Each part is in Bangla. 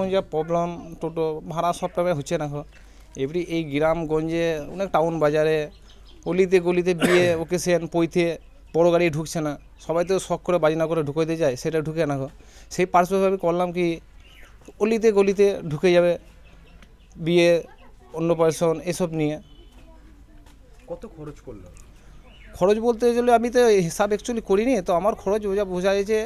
এখন যা প্রবলেম টোটো ভাড়া সব টাকা হচ্ছে না এবারে এই গ্রামগঞ্জে অনেক টাউন বাজারে অলিতে গলিতে বিয়ে ওকেশন পৈতে বড় গাড়ি ঢুকছে না। সবাই তো শখ করে বাজনা করে ঢুকাইতে যায় সেটা ঢুকে না। সেই পার্শ্বভাবে করলাম কি অলিতে গলিতে ঢুকে যাবে বিয়ে অন্নপ্রাশন এসব নিয়ে। কত খরচ পড়ল খরচ বলতে গেলে আমি তো হিসাব অ্যাকচুয়ালি করিনি তো আমার খরচ বোঝা বোঝা যায় যে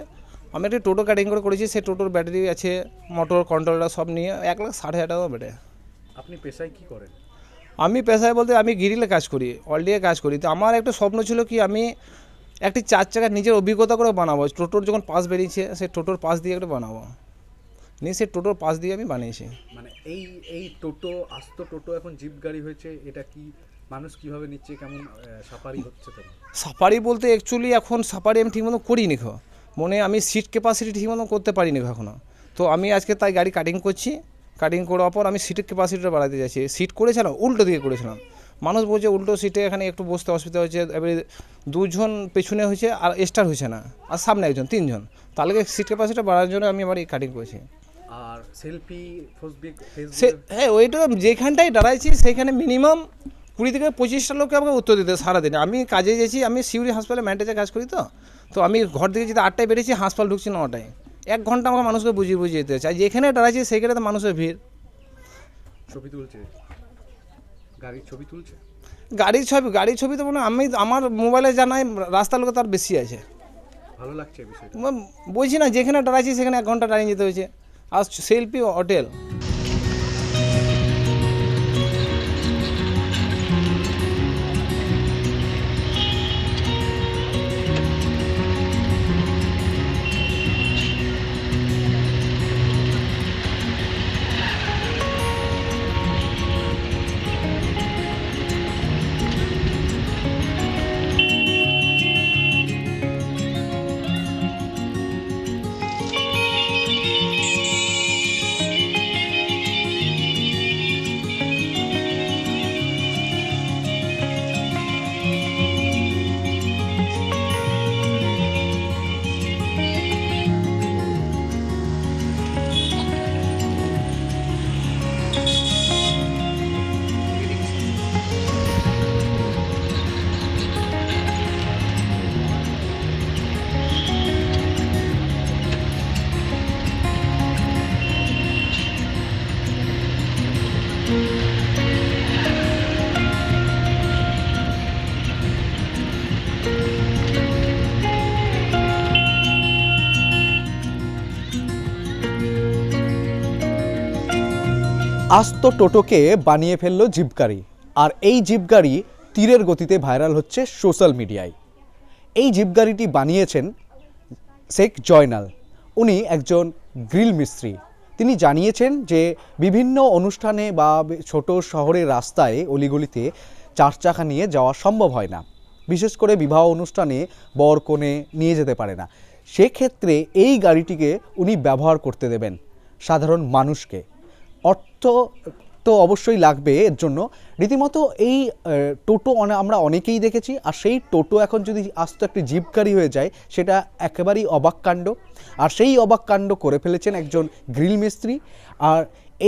আমি একটা টোটো কাটিং করে করেছি সেই টোটোর ব্যাটারি আছে মোটর কন্ট্রোলার সব নিয়ে এক লাখ ষাট হাজার টাকা বেটে আপনি পেশায় কি করেন? আমি পেশায় বলতে আমি গিরিলে কাজ করি অলডিয়ে কাজ করি। তো আমার একটা স্বপ্ন ছিল কি আমি একটি চার চাকা নিজের অভিজ্ঞতা করে বানাবো। টোটোর যখন পাস বেরিয়েছে সেই টোটোর পাস দিয়ে একটা বানাবো। নিয়ে সেই টোটোর পাশ দিয়ে আমি বানিয়েছি। মানে এই এই টোটো আস্ত টোটো এখন জিপ গাড়ি হয়েছে এটা কি মানুষ কীভাবে নিচ্ছে কেমন সাফারি হচ্ছে সাফারি বলতে অ্যাকচুয়ালি এখন সাফারি আমি ঠিকমতো করিনি খো মনে আমি সিট ক্যাপাসিটি ঠিকমতো করতে পারিনি এখনও তো আমি আজকে তাই গাড়ি কাটিং করছি। কাটিং করার পর আমি সিটের ক্যাপাসিটিটা বাড়াতে যাচ্ছি। সিট করেছিলাম উল্টো দিকে করেছিলাম। মানুষ বলছে উল্টো সিটে এখানে একটু বসতে অসুবিধা হচ্ছে এবারে দুজন পেছনে হয়েছে আর স্টার হয়েছে না আর সামনে একজন তিনজন। তাহলে সিট ক্যাপাসিটি বাড়ার জন্য আমি আমার এই কাটিং করেছি। আর সেলফি হ্যাঁ ওইটা যেখানটায় দাঁড়াইছি সেখানে মিনিমাম কুড়ি থেকে পঁচিশটা লোককে আমাকে উত্তর দিতে সারাদিনে। আমি কাজে গেছি আমি সিউড়ি হাসপাতালে ম্যানেজার কাজ করি তো। তো আমি ঘর থেকে যদি আটটায় বেরিয়েছি হাসপাতাল ঢুকছি নটায়। এক ঘণ্টা আমাকে মানুষকে বুঝিয়ে বুঝিয়ে যেতে হচ্ছে। আর যেখানে দাঁড়াইছি সেখানে তো মানুষের ভিড়। ছবি তুলছে? গাড়ির ছবি তুলছে? গাড়ির ছবি গাড়ির ছবি তো মনে আমি আমার মোবাইলে জানাই রাস্তার লোকে তার বেশি আছে। ভালো লাগছে বিষয়টা? বলছি না যেখানে দাঁড়াইছি সেখানে এক ঘণ্টা দাঁড়িয়ে যেতে হয়েছে। আর সেলফি হোটেল আস্ত টোটোকে বানিয়ে ফেলল জিপ গাড়ি আর এই জিপ গাড়ি তীরের গতিতে ভাইরাল হচ্ছে সোশ্যাল মিডিয়ায়। এই জিপ গাড়িটি বানিয়েছেন শেখ জয়নাল। উনি একজন গ্রিল মিস্ত্রি। তিনি জানিয়েছেন যে, বিভিন্ন অনুষ্ঠানে বা ছোট শহরের রাস্তায় অলিগলিতে চার চাকা নিয়ে যাওয়া সম্ভব হয় না। বিশেষ করে বিবাহ অনুষ্ঠানে বর কনে নিয়ে যেতে পারে না। সেক্ষেত্রে এই গাড়িটিকে উনি ব্যবহার করতে দেবেন সাধারণ মানুষকে। অর্থ তো অবশ্যই লাগবে এর জন্য। রীতিমতো এই টোটো আমরা অনেকেই দেখেছি, আর সেই টোটো এখন যদি আস্ত একটি জিপ গাড়ি হয়ে যায়, সেটা একেবারেই অবাক কাণ্ড। আর সেই অবাক কাণ্ড করে ফেলেছেন একজন গ্রিল মিস্ত্রি। আর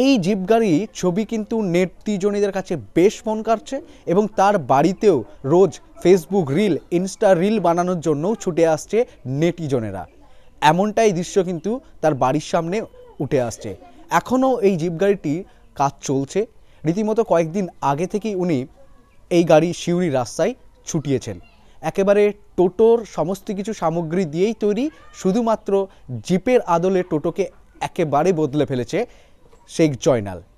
এই জিপ গাড়ি ছবি কিন্তু নেটিজনীদের কাছে বেশ মন কাটছে এবং তার বাড়িতেও রোজ ফেসবুক রিল ইনস্টা রিল বানানোর জন্যও ছুটে আসছে নেটিজনেরা এমনটাই দৃশ্য কিন্তু তার বাড়ির সামনে উঠে আসছে। এখনও এই জিপ গাড়িটি কাজ চলছে। রীতিমতো কয়েকদিন আগে থেকেই উনি এই গাড়ি শিউরি রাস্তায় ছুটিয়েছেন। একেবারে টোটোর সমস্ত কিছু সামগ্রী দিয়েই তৈরি, শুধুমাত্র জিপের আদলে টোটোকে একেবারে বদলে ফেলেছে শেখ জয়নাল।